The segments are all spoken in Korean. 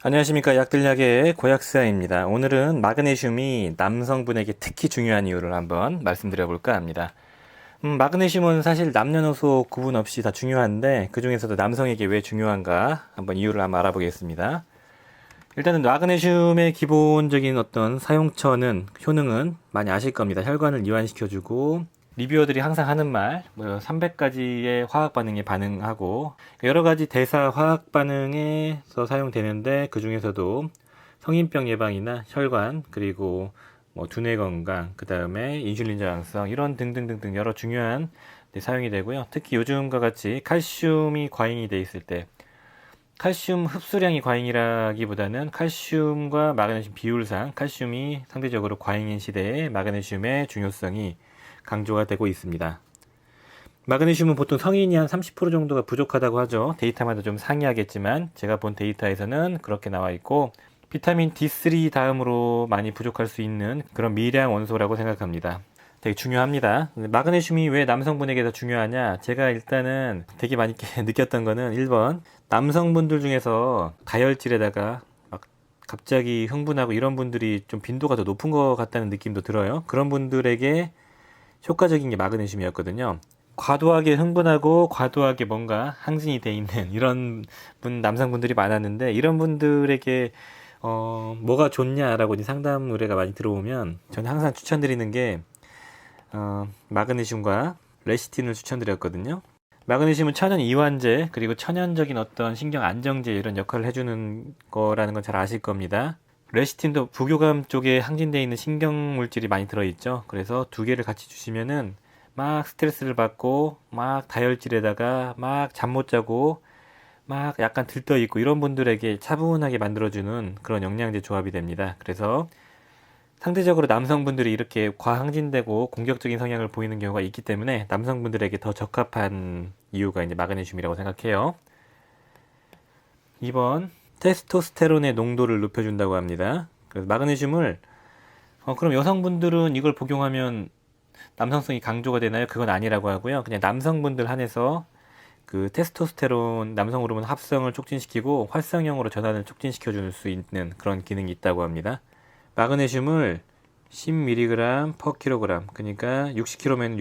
안녕하십니까 약들약의 고약스아입니다. 오늘은 마그네슘이 남성분에게 특히 중요한 이유를 한번 말씀드려 볼까 합니다. 음, 마그네슘은 사실 남녀노소 구분 없이 다 중요한데 그 중에서도 남성에게 왜 중요한가 한번 이유를 한번 알아보겠습니다. 일단은 마그네슘의 기본적인 어떤 사용처는 효능은 많이 아실 겁니다. 혈관을 이완시켜주고 리뷰어들이 항상 하는 말, 뭐 300가지의 화학 반응에 반응하고 여러 가지 대사 화학 반응에서 사용되는데 그 중에서도 성인병 예방이나 혈관 그리고 뭐 두뇌 건강, 그 다음에 인슐린 저항성 이런 등등등등 여러 중요한 데 사용이 되고요. 특히 요즘과 같이 칼슘이 과잉이 돼 있을 때 칼슘 흡수량이 과잉이라기보다는 칼슘과 마그네슘 비율상 칼슘이 상대적으로 과잉인 시대에 마그네슘의 중요성이 강조가 되고 있습니다. 마그네슘은 보통 성인이 한 30% 정도가 부족하다고 하죠. 데이터마다 좀 상이하겠지만 제가 본 데이터에서는 그렇게 나와 있고 비타민 D3 다음으로 많이 부족할 수 있는 그런 미량 원소라고 생각합니다. 되게 중요합니다. 마그네슘이 왜 남성분에게 더 중요하냐? 제가 일단은 되게 많이 느꼈던 거는 1번 남성분들 중에서 다혈질에다가 막 갑자기 흥분하고 이런 분들이 좀 빈도가 더 높은 것 같다는 느낌도 들어요. 그런 분들에게 효과적인 게 마그네슘이었거든요. 과도하게 흥분하고 과도하게 뭔가 항진이 돼 있는 이런 분 남성분들이 많았는데 이런 분들에게 어 뭐가 좋냐라고 상담 의뢰가 많이 들어오면 저는 항상 추천드리는 게 어, 마그네슘과 레시틴을 추천드렸거든요. 마그네슘은 천연 이완제 그리고 천연적인 어떤 신경 안정제 이런 역할을 해주는 거라는 건 잘 아실 겁니다. 레시틴도 부교감 쪽에 항진되어 있는 신경 물질이 많이 들어있죠. 그래서 두 개를 같이 주시면은 막 스트레스를 받고 막 다혈질에다가 막 잠 못 자고 막 약간 들떠 있고 이런 분들에게 차분하게 만들어주는 그런 영양제 조합이 됩니다. 그래서 상대적으로 남성분들이 이렇게 과항진되고 공격적인 성향을 보이는 경우가 있기 때문에 남성분들에게 더 적합한 이유가 이제 마그네슘이라고 생각해요. 2번 테스토스테론의 농도를 높여준다고 합니다. 그래서 마그네슘을 어, 그럼 여성분들은 이걸 복용하면 남성성이 강조가 되나요? 그건 아니라고 하고요. 그냥 남성분들 한해서 그 테스토스테론 남성 호르몬 합성을 촉진시키고 활성형으로 전환을 촉진시켜 줄 수 있는 그런 기능이 있다고 합니다. 마그네슘을 10mg per kg 그러니까 60kg면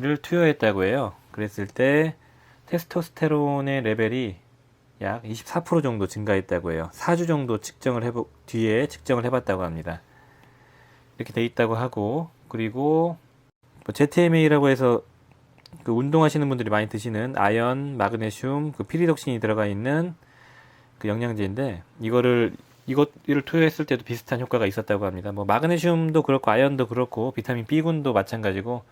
600ml를 투여했다고 해요. 그랬을 때 테스토스테론의 레벨이 약 24% 정도 증가했다고 해요. 4주 정도 측정을 해보 뒤에 측정을 해봤다고 합니다. 이렇게 돼 있다고 하고 그리고 뭐 ZMA라고 해서 그 운동하시는 분들이 많이 드시는 아연, 마그네슘, 그 피리독신이 들어가 있는 그 영양제인데 이거를 이것을 투여했을 때도 비슷한 효과가 있었다고 합니다. 뭐 마그네슘도 그렇고 아연도 그렇고 비타민 B군도 마찬가지고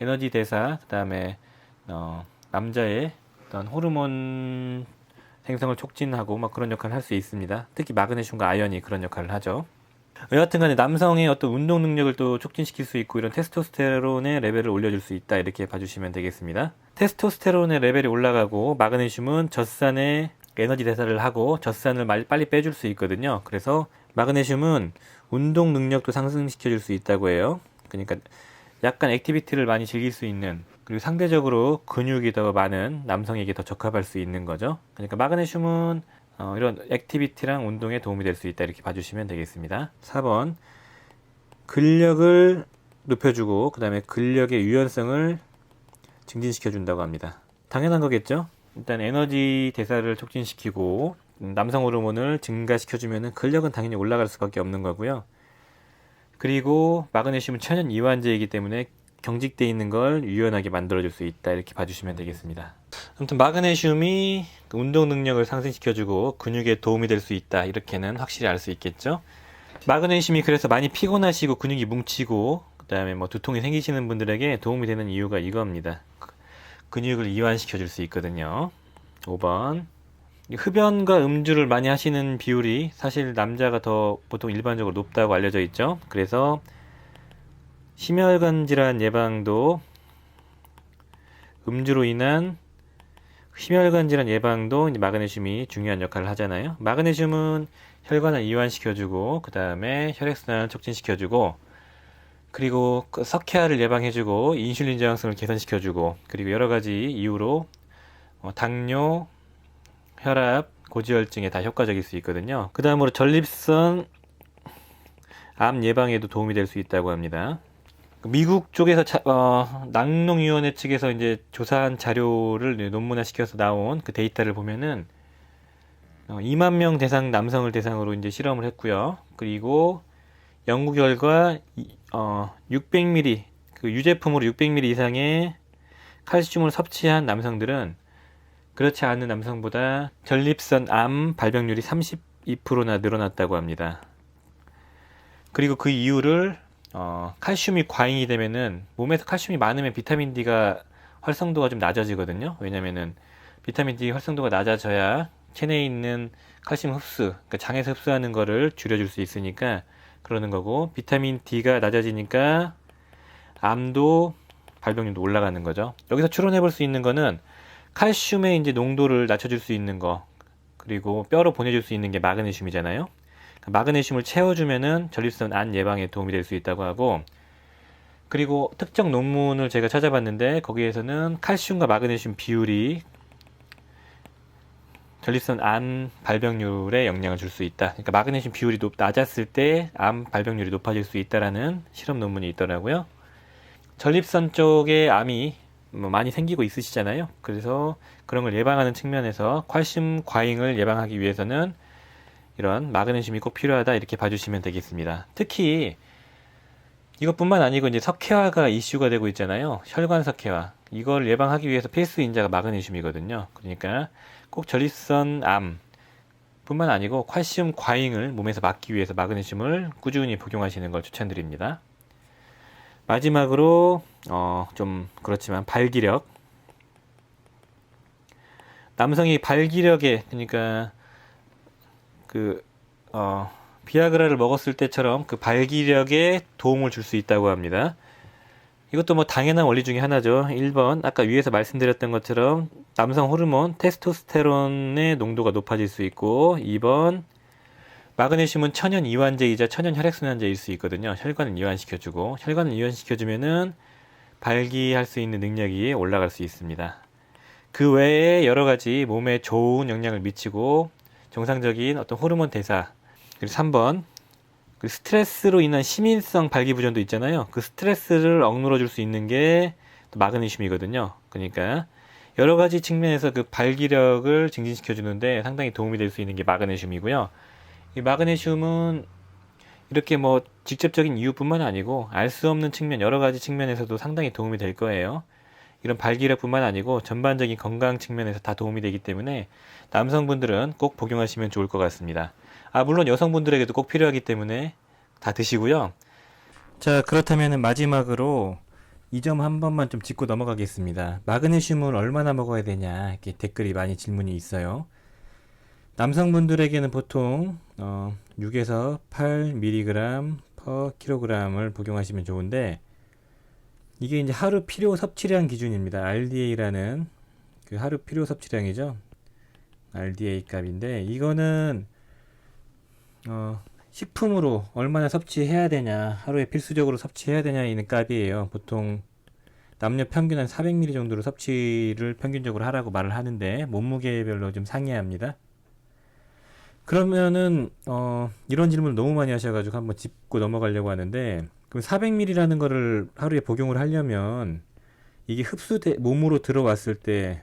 에너지 대사 그다음에 어, 남자의 어떤 호르몬 생성을 촉진하고 막 그런 역할을 할 수 있습니다. 특히 마그네슘과 아연이 그런 역할을 하죠. 여하튼 간에 남성의 어떤 운동 능력을 또 촉진시킬 수 있고 이런 테스토스테론의 레벨을 올려줄 수 있다 이렇게 봐주시면 되겠습니다. 테스토스테론의 레벨이 올라가고 마그네슘은 젖산의 에너지 대사를 하고 젖산을 빨리 빼줄 수 있거든요. 그래서 마그네슘은 운동 능력도 상승시켜 줄 수 있다고 해요. 그러니까 약간 액티비티를 많이 즐길 수 있는 그리고 상대적으로 근육이 더 많은 남성에게 더 적합할 수 있는 거죠. 그러니까 마그네슘은 어, 이런 액티비티랑 운동에 도움이 될 수 있다 이렇게 봐주시면 되겠습니다. 4번 근력을 높여주고 그 다음에 근력의 유연성을 증진시켜 준다고 합니다. 당연한 거겠죠? 일단 에너지 대사를 촉진시키고 남성 호르몬을 증가시켜주면 근력은 당연히 올라갈 수밖에 없는 거고요. 그리고 마그네슘은 천연 이완제이기 때문에 경직돼 있는 걸 유연하게 만들어줄 수 있다 이렇게 봐주시면 되겠습니다. 아무튼 마그네슘이 그 운동 능력을 상승시켜주고 근육에 도움이 될 수 있다 이렇게는 확실히 알 수 있겠죠. 마그네슘이 그래서 많이 피곤하시고 근육이 뭉치고 그다음에 뭐 두통이 생기시는 분들에게 도움이 되는 이유가 이겁니다. 근육을 이완시켜 줄 수 있거든요. 5번 흡연과 음주를 많이 하시는 비율이 사실 남자가 더 보통 일반적으로 높다고 알려져 있죠. 그래서 심혈관 질환 예방도 음주로 인한 심혈관 질환 예방도 마그네슘이 중요한 역할을 하잖아요. 마그네슘은 혈관을 이완시켜주고 그 다음에 혈액순환을 촉진시켜주고 그리고 그 석회화를 예방해주고 인슐린 저항성을 개선시켜주고 그리고 여러 가지 이유로 어, 당뇨, 혈압, 고지혈증에 다 효과적일 수 있거든요. 그 다음으로 전립선 암 예방에도 도움이 될 수 있다고 합니다. 미국 쪽에서 자, 어, 낙농위원회 측에서 이제 조사한 자료를 논문화 시켜서 나온 그 데이터를 보면은 어, 2만 명 대상 남성을 대상으로 이제 실험을 했고요. 그리고 연구 결과 이- 어, 600ml 그 유제품으로 600ml 이상의 칼슘을 섭취한 남성들은 그렇지 않은 남성보다 전립선 암 발병률이 32%나 늘어났다고 합니다. 그리고 그 이유를 어, 칼슘이 과잉이 되면은 몸에서 칼슘이 많으면 비타민 D가 활성도가 좀 낮아지거든요. 왜냐면은 비타민 D 활성도가 낮아져야 체내에 있는 칼슘 흡수, 그러니까 장에서 흡수하는 거를 줄여줄 수 있으니까 그러는 거고 비타민 D가 낮아지니까 암도 발병률도 올라가는 거죠. 여기서 추론해 볼 수 있는 거는 칼슘의 이제 농도를 낮춰줄 수 있는 거 그리고 뼈로 보내줄 수 있는 게 마그네슘이잖아요. 그 마그네슘을 채워주면은 전립선 암 예방에 도움이 될 수 있다고 하고 그리고 특정 논문을 제가 찾아봤는데 거기에서는 칼슘과 마그네슘 비율이 전립선 암 발병률에 영향을 줄 수 있다. 그러니까 마그네슘 비율이 높, 낮았을 때 암 발병률이 높아질 수 있다라는 실험 논문이 있더라고요. 전립선 쪽에 암이 뭐 많이 생기고 있으시잖아요. 그래서 그런 걸 예방하는 측면에서 칼슘 과잉을 예방하기 위해서는 이런 마그네슘이 꼭 필요하다 이렇게 봐주시면 되겠습니다. 특히 이것뿐만 아니고 이제 석회화가 이슈가 되고 있잖아요. 혈관 석회화. 이걸 예방하기 위해서 필수 인자가 마그네슘이거든요. 그러니까 꼭 전립선 암 뿐만 아니고 칼슘 과잉을 몸에서 막기 위해서 마그네슘을 꾸준히 복용하시는 걸 추천드립니다. 마지막으로 어, 좀 그렇지만 발기력 남성이 발기력에 그러니까 그 어, 비아그라를 먹었을 때처럼 그 발기력에 도움을 줄 수 있다고 합니다. 이것도 뭐 당연한 원리 중에 하나죠. 1번 아까 위에서 말씀드렸던 것처럼 남성 호르몬 테스토스테론의 농도가 높아질 수 있고 2번 마그네슘은 천연 이완제이자 천연 혈액순환제일 수 있거든요. 혈관을 이완시켜주고 혈관을 이완시켜주면은 발기할 수 있는 능력이 올라갈 수 있습니다. 그 외에 여러 가지 몸에 좋은 영향을 미치고 정상적인 어떤 호르몬 대사 그리고 3번 그 스트레스로 인한 심인성 발기부전도 있잖아요. 그 스트레스를 억눌러 줄 수 있는 게또 마그네슘이거든요. 그러니까 여러 가지 측면에서 그 발기력을 증진시켜 주는데 상당히 도움이 될 수 있는 게 마그네슘이고요. 이 마그네슘은 이렇게 뭐 직접적인 이유뿐만 아니고 알 수 없는 측면 여러 가지 측면에서도 상당히 도움이 될 거예요. 이런 발기력뿐만 아니고 전반적인 건강 측면에서 다 도움이 되기 때문에 남성분들은 꼭 복용하시면 좋을 것 같습니다. 아 물론 여성분들에게도 꼭 필요하기 때문에 다 드시고요. 자 그렇다면 마지막으로 이 점 한 번만 좀 짚고 넘어가겠습니다. 마그네슘을 얼마나 먹어야 되냐 이렇게 댓글이 많이 질문이 있어요. 남성분들에게는 보통 어, 6에서 8mg per kg을 복용하시면 좋은데 이게 이제 하루 필요 섭취량 기준입니다. RDA라는 그 하루 필요 섭취량이죠. RDA 값인데 이거는 어, 식품으로 얼마나 섭취해야 되냐, 하루에 필수적으로 섭취해야 되냐 있는 값이에요. 보통 남녀 평균 한 400ml 정도로 섭취를 평균적으로 하라고 말을 하는데 몸무게별로 좀 상이합니다. 그러면은 어, 이런 질문을 너무 많이 하셔가지고 한번 짚고 넘어가려고 하는데 그럼 400ml라는 거를 하루에 복용을 하려면 이게 흡수돼 몸으로 들어왔을 때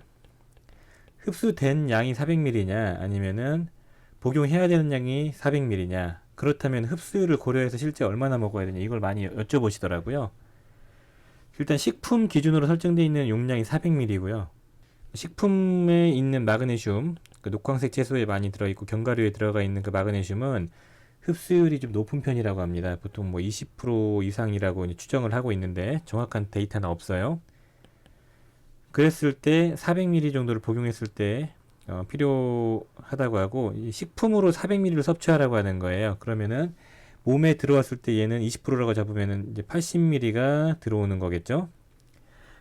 흡수된 양이 400ml냐 아니면은 복용해야 되는 양이 400ml냐 그렇다면 흡수율을 고려해서 실제 얼마나 먹어야 되냐 이걸 많이 여쭤보시더라고요. 일단 식품 기준으로 설정되어 있는 용량이 400ml고요. 식품에 있는 마그네슘, 그 녹황색 채소에 많이 들어있고 견과류에 들어가 있는 그 마그네슘은 흡수율이 좀 높은 편이라고 합니다. 보통 뭐 20% 이상이라고 추정을 하고 있는데 정확한 데이터는 없어요. 그랬을 때 400ml 정도를 복용했을 때 어, 필요하다고 하고 이 식품으로 400ml를 섭취하라고 하는 거예요. 그러면은 몸에 들어왔을 때 얘는 20%라고 잡으면은 이제 80ml가 들어오는 거겠죠.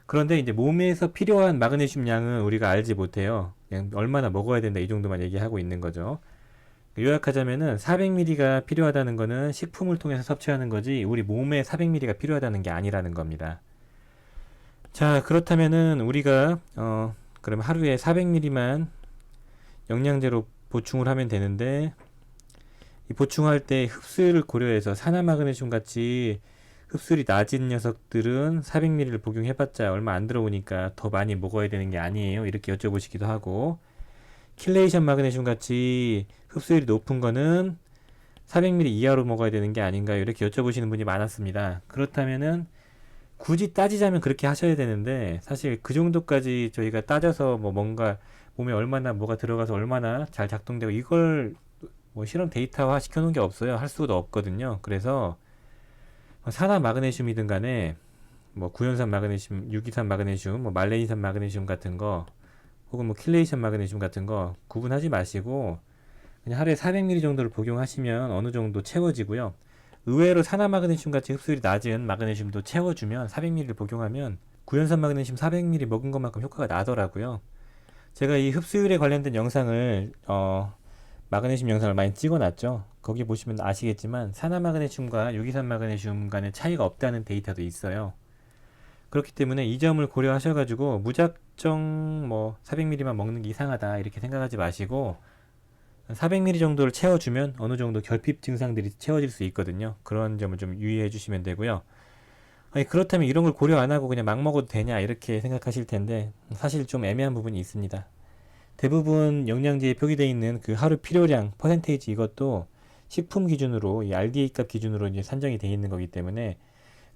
그런데 이제 몸에서 필요한 마그네슘 양은 우리가 알지 못해요. 그냥 얼마나 먹어야 된다 이 정도만 얘기하고 있는 거죠. 요약하자면은 400ml가 필요하다는 거는 식품을 통해서 섭취하는 거지 우리 몸에 400ml가 필요하다는 게 아니라는 겁니다. 자, 그렇다면은 우리가 어 그럼 하루에 400ml만 영양제로 보충을 하면 되는데 이 보충할 때 흡수율을 고려해서 산화마그네슘 같이 흡수율이 낮은 녀석들은 400ml를 복용해봤자 얼마 안 들어오니까 더 많이 먹어야 되는 게 아니에요. 이렇게 여쭤보시기도 하고 킬레이션 마그네슘 같이 흡수율이 높은 거는 400ml 이하로 먹어야 되는 게 아닌가요? 이렇게 여쭤보시는 분이 많았습니다. 그렇다면은 굳이 따지자면 그렇게 하셔야 되는데 사실 그 정도까지 저희가 따져서 뭐 뭔가 몸에 얼마나 뭐가 들어가서 얼마나 잘 작동되고 이걸 뭐 실험 데이터화 시켜놓은 게 없어요. 할 수도 없거든요. 그래서 산화 마그네슘이든 간에 뭐 구연산 마그네슘, 유기산 마그네슘, 뭐 말레이산 마그네슘 같은 거 혹은 뭐 킬레이션 마그네슘 같은 거 구분하지 마시고 그냥 하루에 400ml 정도를 복용하시면 어느 정도 채워지고요. 의외로 산화 마그네슘 같이 흡수율이 낮은 마그네슘도 채워주면 400ml 복용하면 구연산 마그네슘 400ml 먹은 것만큼 효과가 나더라고요. 제가 이 흡수율에 관련된 영상을 어, 마그네슘 영상을 많이 찍어놨죠. 거기 보시면 아시겠지만 산화 마그네슘과 유기산 마그네슘 간의 차이가 없다는 데이터도 있어요. 그렇기 때문에 이 점을 고려하셔가지고 무작 정 뭐 400ml만 먹는 게 이상하다 이렇게 생각하지 마시고 400ml 정도를 채워주면 어느 정도 결핍 증상들이 채워질 수 있거든요. 그런 점을 좀 유의해 주시면 되고요. 아니, 그렇다면 이런 걸 고려 안 하고 그냥 막 먹어도 되냐 이렇게 생각하실 텐데 사실 좀 애매한 부분이 있습니다. 대부분 영양제에 표기되어 있는 그 하루 필요량 퍼센테이지 이것도 식품 기준으로 이 RDA 값 기준으로 이제 산정이 되어 있는 거기 때문에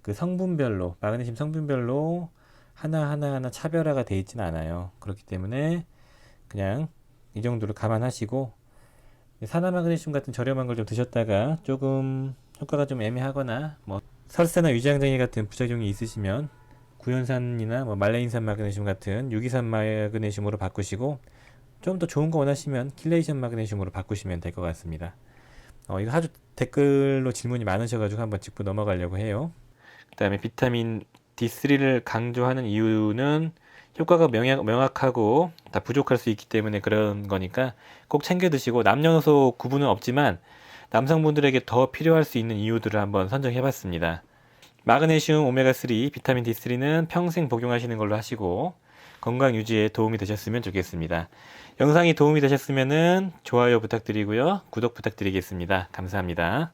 그 성분별로 마그네슘 성분별로 하나 하나 하나 차별화가 되어 있지는 않아요. 그렇기 때문에 그냥 이 정도로 감안하시고 산화 마그네슘 같은 저렴한 걸 좀 드셨다가 조금 효과가 좀 애매하거나 뭐 설사나 위장장애 같은 부작용이 있으시면 구연산이나 뭐 말레인산 마그네슘 같은 유기산 마그네슘으로 바꾸시고 좀 더 좋은 거 원하시면 킬레이션 마그네슘으로 바꾸시면 될 것 같습니다. 어, 이거 아주 댓글로 질문이 많으셔가지고 한번 짚고 넘어가려고 해요. 그 다음에 비타민 D3를 강조하는 이유는 효과가 명약, 명확하고 다 부족할 수 있기 때문에 그런 거니까 꼭 챙겨 드시고 남녀노소 구분은 없지만 남성분들에게 더 필요할 수 있는 이유들을 한번 선정해 봤습니다. 마그네슘, 오메가3, 비타민 D3는 평생 복용하시는 걸로 하시고 건강 유지에 도움이 되셨으면 좋겠습니다. 영상이 도움이 되셨으면 좋아요 부탁드리고요. 구독 부탁드리겠습니다. 감사합니다.